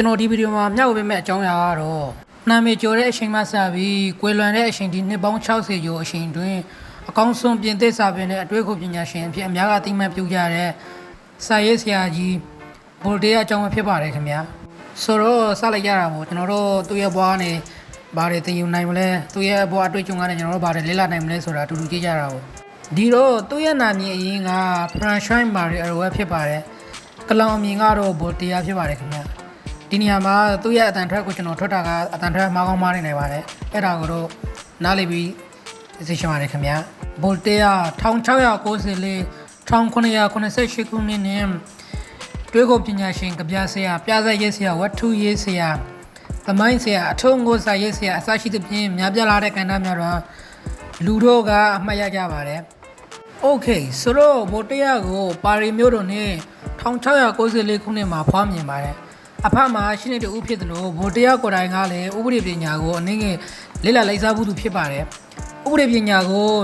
ကျွန်တော်ဒီဗီဒီယိုမှာမျှဝေပေးမယ့်အကြောင်းအရာကတော့နာမည်ကျော်တဲ့အချိန်မှစပြီးကွယ်လွန်တဲ့အချိန်ဒီနှစ်ပေါင်း60ကျော်အချိန်တွင်အကောင်းဆုံးပြင်သစ်စာပေနဲ့အတွေ့အကြုံပညာရှင်အဖြစ်အများကအသိမှတ်ပြုကြတဲ့စာရေးဆရာကြီးဗိုလ်တေးအကြောင်းပဲဖြစ်ပါတယ်ခင်ဗျာဆိုတော့စလိုက်ရတာပေါ့ကျွန်တော်တို့သူ့ရဲ့ဘွားနဲ့ဘာတွေသင်ယူနိုင်မလဲသူ့ရဲ့ဘွားအတွေ့အကြုံကနေကျွန်တော်တို့ဘာတွေလေ့လာနိုင်မလဲဆိုတာအတူတူကြည့်ကြတာပေါ့ဒီတော့သူ့ရဲ့နာမည်အရင်က franchise မာရီအရိုဝဲဖြစ်ပါတယ်ကလောင်အမည်ကတော့ဗိုလ်တေးဖြစ်ပါတယ်ခင်ဗျာ ဒီနေရာမှာသူ့ရဲ့အတန်ထွက်ကိုကျွန်တော်ထွက်တာကအတန်ထွက်မှားကောင်းမှားနေနေပါတယ်အဲ့ဒါကိုတော့နားလည်ပြီးသိရှင်ပါတယ်ခင်ဗျာဗိုလ်တေး1690လေး1988ခုနှစ်နဲ့တွဲကိုပညာရှင်ကပြဆရာပြဆက်ရေးဆရာဝတ္ထုရေးဆရာသမိုင်းဆရာအထုံးကိုစာရေးဆရာအစရှိသဖြင့်များပြားလာတဲ့ကဏ္ဍများတော့လူတို့ကအမှတ်ရကြပါတယ်။ Okay ဆိုတော့ဗိုလ်တေးကိုပါရီမျိုးတို့နဲ့1694ခုနှစ်မှာဖွားမြင်ပါတယ်။ အဖမှာရှင်းနေတူဖြစ်တယ်လို့ဗိုလ်တရားကိုယ်တိုင်ကလည်းဥပဒေပညာကိုအနည်းငယ်လေ့လာလိုက်စားမှုသူဖြစ်ပါတယ်ဥပဒေပညာကို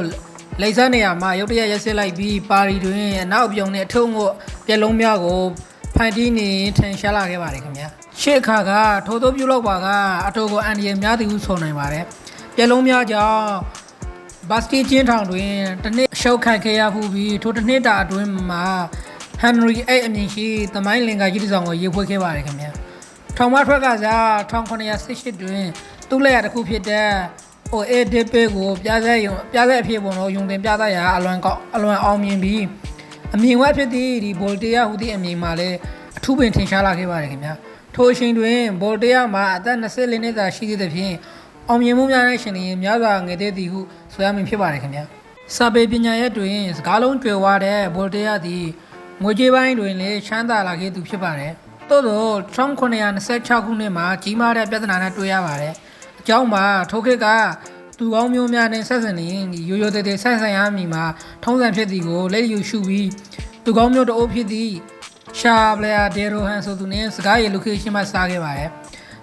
လိုက်စားနေရမှာရုတ်တရက်ရက်စက်လိုက်ပြီးပါရီတွင်အနောက်ပြုံနဲ့အထုံးကိုပြက်လုံးများကိုဖန်တီးနေထင်ရှားလာခဲ့ပါတယ်ခင်ဗျာရှေ့အခါကထိုးသိုးပြုတ်လောက်ပါကအတော်ကိုအန်ဒီရများသည်ဟုဆိုနိုင်ပါတယ်ပြက်လုံးများကြောင့်ဘတ်စတီကျင်းထောင်တွင်တစ်နှစ်အရှုပ်ခံခဲ့ရမှုပြီးထိုတစ်နှစ်တာအတွင်းမှာ ဟန်နရီအိတ်အမည်ရှိသမိုင်းလင်္ကာကြီးတစ်စောင်ကိုရေးဖွဲ့ခဲ့ပါတယ်ခင်ဗျာထောင်မထွက်ကစား1988တွင်သူ့လက်ရတစ်ခုဖြစ်တဲ့ OADP ကိုပြားဆက်ယုံပြားဆက်အဖြစ်ပုံတော့ယုံတင်ပြသရာအလွန်ကောက်အလွန်အောင်မြင်ပြီးအမြင်ဝက်ဖြစ်သည့်ဒီဘိုလ်တေယာဟူသည့်အမည်မှာလည်းအထူးပင်ထင်ရှားလာခဲ့ပါတယ်ခင်ဗျာထိုအချိန်တွင်ဘိုလ်တေယာမှာအသက်24နှစ်သာရှိသေးသဖြင့်အောင်မြင်မှုများတဲ့ရှင်တွေများစွာငယ်သေးသည်ဟုဆိုရမည်ဖြစ်ပါတယ်ခင်ဗျာစာပေပညာရပ်တွင်စကားလုံးကြွယ်ဝတဲ့ဗိုလ်တေရသည် ငွေကြေးပိုင်းတွင်လည်းချမ်းသာလာခဲ့သူဖြစ်ပါတယ်သို့သော1926ခုနှစ်မှာကြီးမားတဲ့ပြဿနာနဲ့တွေ့ရပါတယ်အကြောင်းမှာထိုခေတ်ကသူကောင်းမျိုးများနဲ့ဆက်ဆံနေရင်ဒီရိုးရိုးသေးသေးဆက်ဆံရမည်မှာထုံးစံဖြစ်သည်ကိုလက်ယူရှုပြီးသူကောင်းမျိုးတအိုးဖြစ်သည်ရှာဘလယာဒေရိုဟန်ဆိုသူနဲ့စကားရလူခေရှင်းမှစားခဲ့ပါတယ်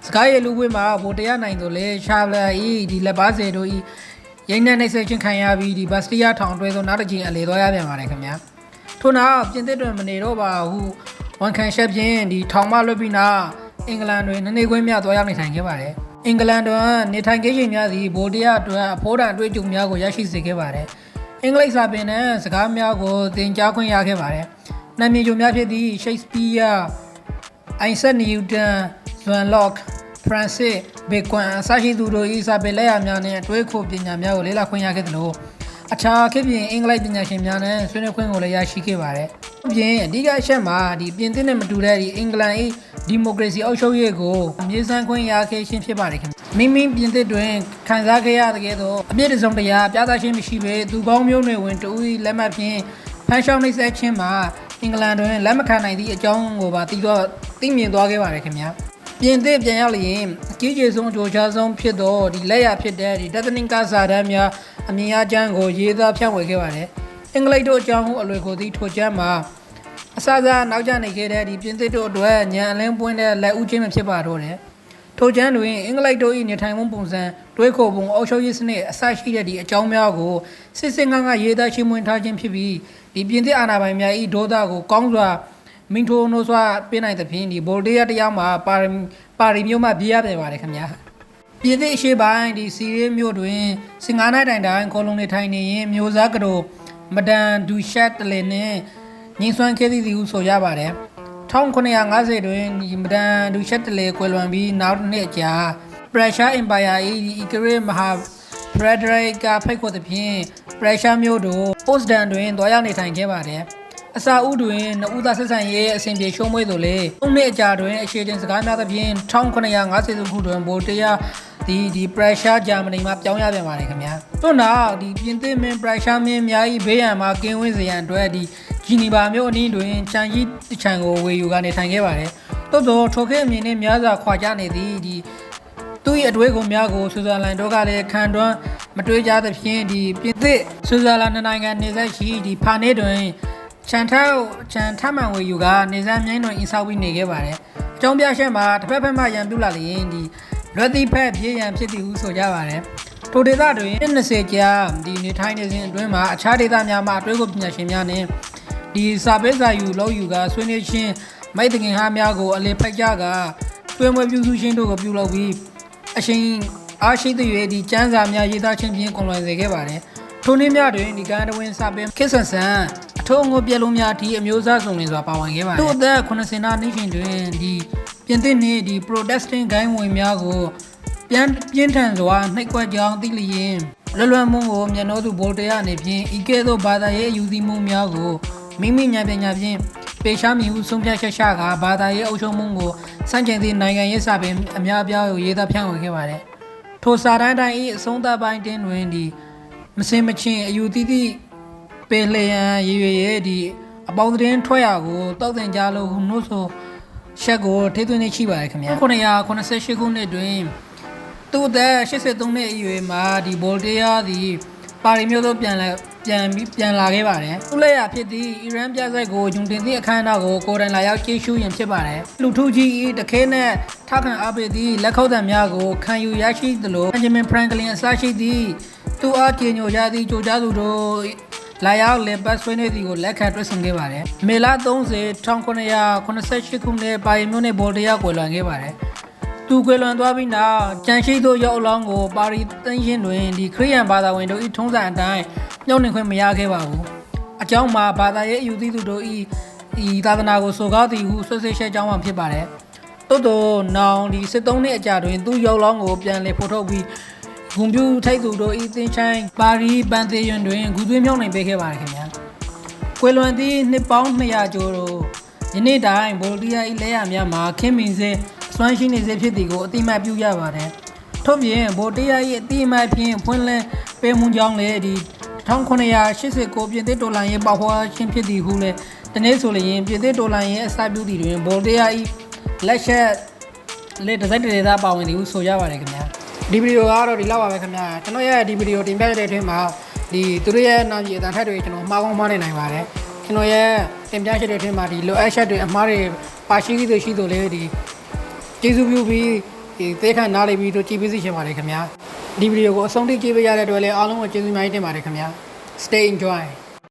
စကားရလူဝင်းမှာဗိုလ်တရားနိုင်တို့လေရှာဗလာဤဒီလက်ပါစေတို့ဤရိမ့်နဲ့နှိပ်စက်ချင်းခံရပြီးဒီဘတ်စတီးယားထောင်တွဲဆိုနောက်တစ်ချိန်အလေသွားရပြန်ပါတယ်ခင်ဗျာ ထို့နောက်ပြင်သစ်တွင်မနေတော့ပါဟုဝန်ခံချက်ဖြင့်ဒီထောင်မလွတ်ပြီးနောက်အင်္ဂလန်တွင်နည်းနည်းခွင့်မြသွားရောက်နေထိုင်ခဲ့ပါတယ်အင်္ဂလန်တွင်နေထိုင်ခဲ့ချိန်များသည်ဗိုလ်တရားတွင်အဖိုးတန်အတွေ့အကြုံများကိုရရှိစေခဲ့ပါတယ်အင်္ဂလိပ်စာပင်နဲ့စကားများကိုသင်ကြားခွင့်ရခဲ့ပါတယ်နာမည်ကျော်များဖြစ်သည့်ရှိတ်စပီးယားအိုင်ဆက်နျူတန်ဇွန်လော့ခ်ဖရန်စစ်ဘေကွမ်အစရှိသူတို့ဤစာပေလက်ရာများနဲ့အတွေးခိုပညာများကိုလေ့လာခွင့်ရခဲ့သလို အခြားခေတ်ပြင်အင်္ဂလိပ်ပညာရှင်များနဲ့ဆွေးနွေးခွင့်ကိုလည်းရရှိခဲ့ပါတယ်။အပြင်အဓိကအချက်မှာဒီပြင်သစ်နဲ့မတူတဲ့ဒီအင်္ဂလန်၏ဒီမိုကရေစီအုပ်ချုပ်ရေးကိုအမြင့်ဆန်းခွင့်ရခဲ့ခြင်းဖြစ်ပါတယ်ခင်ဗျ။မိမိပြင်သစ်တွင်ခံစားခဲ့ရတဲ့ကဲ့သို့အပြည့်တစုံတရာပြသခြင်းမရှိဘဲသူကောင်းမျိုးနွယ်ဝင်တူ၏လက်မှတ်ဖြင့်ဖန်ရှောင်းနှိပ်စက်ခြင်းမှာအင်္ဂလန်တွင်လက်မခံနိုင်သည့်အကြောင်းကိုပါသိတော့သိမြင်သွားခဲ့ပါတယ်ခင်ဗျာ။ ပြင်သစ်ပြန်ရောက်လျင်အကြီးကျယ်ဆုံးအကျိုးချဆုံးဖြစ်သောဒီလက်ရဖြစ်တဲ့ဒီတသနင်္ကစာတမ်းများအမြင်အကျမ်းကိုရေးသားဖြန့်ဝေခဲ့ပါတယ်။အင်္ဂလိပ်တို့အကြောင်းဟုအလွယ်ကိုသိထိုကျမ်းမှာအစစနောက်ကျနေခဲ့တဲ့ဒီပြင်သစ်တို့အတွက်ညံအလင်းပွင့်တဲ့လက်ဦးချင်းမဖြစ်ပါတော့တယ်။ထိုကျမ်းတွင်အင်္ဂလိပ်တို့၏နေထိုင်မှုပုံစံတွေးခေါ်ပုံအုပ်ချုပ်ရေးစနစ်အစရှိတဲ့ဒီအကြောင်းများကိုစစ်စစ်ငန်းကရေးသားရှင်းမွင်းထားခြင်းဖြစ်ပြီးဒီပြင်သစ်အာဏာပိုင်များ၏ဒေါသကိုကောင်းစွာ မင်းထိုးနှိုးစွာပြနိုင်သဖြင့်ဒီဗိုလ်တေးရတရားမှာပါရီပါရီမျိုးမှပြေးရပြန်ပါတယ်ခင်ဗျာပြင်သစ်အရှေ့ပိုင်းဒီစီရီမျိုးတွင်စင်ကားနိုင်တိုင်တိုင်ကိုလုံးနေထိုင်နေရင်မျိုးစားကတော်မဒန်ဒူရှက်တလင်နဲ့ငင်းစွမ်းခဲ့သည်ဟုဆိုရပါတယ်1950တွင်ဒီမဒန်ဒူရှက်တလေကွယ်လွန်ပြီးနောက်တစ်နှစ်ကြာ Pressure Empire ၏ဒီ Igre မဟာ Frederick ကဖိတ်ခေါ်သဖြင့် Pressure မျိုးတို့ Potsdam တွင်တွားရောက်နေထိုင်ခဲ့ပါတယ် အစာဥတွင်နှုတ်သားဆက်ဆံရေးအစဉ်ပြေရှုံးမွေးသို့လေ၃နှစ်အကြာတွင်အရှိတင်စကားများသဖြင့်1950ခုတွင်ဗိုလ်တရားဒီဒီ pressure ဂျာမနီမှာပြောင်းရပြန်ပါတယ်ခင်ဗျာတို့နောက်ဒီပြင်သစ်မင်း pressure မင်းအများကြီးဘေးရန်မှာကင်းဝင်းစေရန်အတွက်ဒီဂျီနီဗာမြို့အနီးတွင်ချန်ကြီးတချံကိုဝေယူကနေထိုင်ခဲ့ပါတယ်တိုးတော့ထိုခေတ်အမြင်နဲ့များစွာခွာကြနေသည်ဒီသူ့ရဲ့အတွေးကိုများကိုဆွစ်ဇာလန်တို့ကလည်းခံတွန်းမတွေးကြသဖြင့်ဒီပြင်သစ်ဆွစ်ဇာလန်နိုင်ငံနေဆက်ရှိဒီဖာနေတွင် ချန်ထောက်ချန်ထမှန်ဝေယူကနေစမ်းမြိုင်းတွင်အင်ဆောက်ပြီးနေခဲ့ပါတယ်အကြောင်းပြချက်မှာတစ်ဖက်ဖက်မှရန်ပြုလာလျင်ဒီလွတ်တိဖက်ပြေးရန်ဖြစ်သည်ဟုဆိုကြပါတယ်ထိုဒေသတွင်20ကြာဒီနေထိုင်နေစဉ်အတွင်းမှာအခြားဒေသများမှာအတွေးကိုပညာရှင်များနဲ့ဒီစာပေစာယူလောက်ယူကဆွေးနွေးခြင်းမိတ်တငင်ဟာများကိုအလင်းဖိုက်ကြကတွဲမွေပြုစုခြင်းတို့ကိုပြုလုပ်ပြီးအရှင်အားရှိသရွေဒီကျမ်းစာများရေးသားခြင်းဖြင့်ကွန်လွယ်စေခဲ့ပါတယ် ထိုနေ့များတွင်ဒီကံတဝင်းစပင်ခစ်ဆန်ဆန်အထုံးငိုပြက်လုံးများအထိအမျိုးအစားစုံလင်စွာပါဝင်ခဲ့ပါတယ်သူ့အသက်80နာနှိရှင်တွင်ဒီပြင်သစ်နှင့်ဒီ protestant ဂိုင်းဝင်များကိုပြန်ပြင်းထန်စွာနှိပ်ကွက်ကြောင်းသိလျင်လွယ်လွယ်မှုကိုမျက်နှာသူဗိုလ်တရားအနေဖြင့်ဤကဲ့သို့ဘာသာရေးအယူသီးမှုများကိုမိမိဉာဏ်ပညာဖြင့်ပေရှားမိဟုဆုံးဖြတ်ချက်ချကဘာသာရေးအုပ်ချုပ်မှုကိုစန့်ကျင်သည့်နိုင်ငံရေးစာပင်အများအပြားကိုရေးသားဖြန့်ဝေခဲ့ပါတယ်။ထိုစာတမ်းတိုင်း၏အဆုံးသတ်ပိုင်းတင်းတွင်ဒီ မစင်မချင်းအယူသီးသည့်ပေလျံရေရွေရဲ့ဒီအပေါင်းသတင်းထွက်ရကိုတောက်တင်ကြလို့နှုတ်ဆိုချက်ကိုထိသွင်းနေရှိပါတယ်ခင်ဗျာ988ခုနှစ်တွင်သူ့အသက်83နှစ်အရွယ်မှာဒီဘော်တေးယားသည်ပါရီမြို့သို့ပြန်လာပြန်ပြီးပြန်လာခဲ့ပါတယ်။သူ့လက်ရဖြစ်သည့်အီရန်ပြဇက်ကိုဂျုံတင်သည့်အခမ်းအနားကိုကိုယ်တိုင်လာရောက်ကြည့်ရှုရင်ဖြစ်ပါတယ်။လူထုကြီး၏တခဲနဲ့ထခံအားပေးသည့်လက်ခုပ်တံများကိုခံယူရရှိသလိုဘန်ဂျမင်ဖရန်ကလင်အစရှိသည့် သူ့အားကြေညိုရသည့်ကြိုကြားသူတို့လာရောက်လေပတ်ဆွေးနွေးသည်ကိုလက်ခံတွေ့ဆုံခဲ့ပါတယ်။မေလ30 1988ခုနှစ်ပါရီမြို့နယ်ဘော်တေးယားကိုလွန်ခဲ့ပါတယ်။သူကွယ်လွန်သွားပြီးနောက်ကြံရှိသောရောက်အလောင်းကိုပါရီတန်းရင်တွင်ဒီခရိယန်ဘာသာဝင်တို့ဤထုံးစံအတိုင်းညှောက်နှင်ခွင့်မရခဲ့ပါဘူးအကြောင်းမှာဘာသာရေးအယူသီးသူတို့ဤဤသာသနာကိုဆိုကားသည်ဟုဆွဆွရှဲကြောင်းမှဖြစ်ပါတယ်တိုးတိုနောင်ဒီစစ်သုံးနှစ်အကြာတွင်သူရောက်လောင်းကိုပြန်လည်ဖော်ထုတ်ပြီး ဂွန်ပြူထိုက်သူတို့ဤသင်ချိုင်းပါရီပန်သေးယွန်တွင်ဂူသွေးမြောက်နိုင်ပေးခဲ့ပါတယ်ခင်ဗျာကွယ်လွန်သည့်နှစ်ပေါင်း200ကျော်တို့ယနေ့တိုင်ဗိုလ်တီယာ၏လက်ရများမှာခင်းမင်စေစွမ်းရှိနေစေဖြစ်သည်ကိုအတိအမှတ်ပြုရပါတယ်။ထို့ပြင်ဗိုလ်တီယာ၏အတိအမှတ်ဖြင့်ဖွင့်လှစ်ပေးမှုကြောင့်လည်းဒီ1989ပြင်သစ်ဒေါ်လာရေးပေါက်ဖွားခြင်းဖြစ်သည်ဟုလည်းတနေ့ဆိုလျင်ပြင်သစ်ဒေါ်လာရေးအစပြုသည်တွင်ဗိုလ်တီယာ၏လက်ချက်လက်ဒီဇိုင်းဒေတာပါဝင်သည်ဟုဆိုရပါတယ်ခင်ဗျာ ဒီဗီဒီယိုကတော့ဒီလောက်ပါပဲခင်ဗျာကျွန်တော်ရဲ့ဒီဗီဒီယိုတင်ပြတဲ့အတွင်းမှာဒီသူတို့ရဲ့နာမည်အတန်ထက်တွေကျွန်တော်မှားကောင်းမှားနေနိုင်ပါတယ်ကျွန်တော်ရဲ့တင်ပြချက်တွေအတွင်းမှာဒီလိုအပ်ချက်တွေအမှားတွေပါရှိသေးရှိသလိုလေဒီကျေးဇူးပြုပြီးဒီသေခန့်နားလေးပြီးတော့ကြည့်ပေးစီချင်ပါတယ်ခင်ဗျာဒီဗီဒီယိုကိုအဆုံးထိကြည့်ပေးရတဲ့အတွက်လည်းအားလုံးကိုကျေးဇူးအများကြီးတင်ပါတယ်ခင်ဗျာ stay enjoy